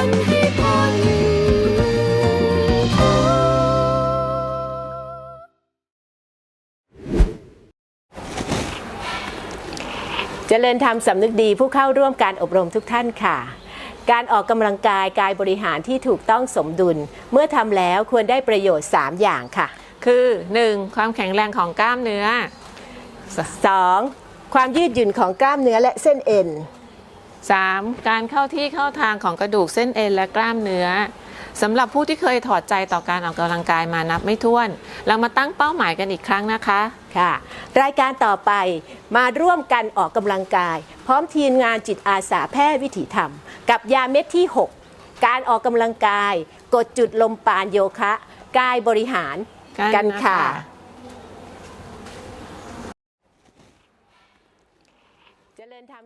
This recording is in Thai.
นเจริญธรรมสำนึกดีผู้เข้าร่วมการอบรมทุกท่านค่ะ การออกกำลังกายกายบริหารที่ถูกต้องสมดุล เมื่อทำแล้วควรได้ประโยชน์ 3 อย่างค่ะ คือ 1. ความแข็งแรงของกล้ามเนื้อ 2. ความยืดหยุ่นของกล้ามเนื้อและเส้นเอ็น 3. การเข้าที่เข้าทางของกระดูกเส้นเอ็นและกล้ามเนื้อสำหรับผู้ที่เคยถอดใจต่อการออกกำลังกายมานับไม่ถ้วน เรามาตั้งเป้าหมายกันอีกครั้งนะคะค่ะ รายการต่อไปมาร่วมกันออกกำลังกาย พร้อมทีมงานจิตอาสาแพทย์วิถีธรรม กับยาเม็ดที่ 6 การออกกำลังกาย กดจุดลมปานโยคะ กายบริหารกันกันค่ะนะคะเจริญธรรม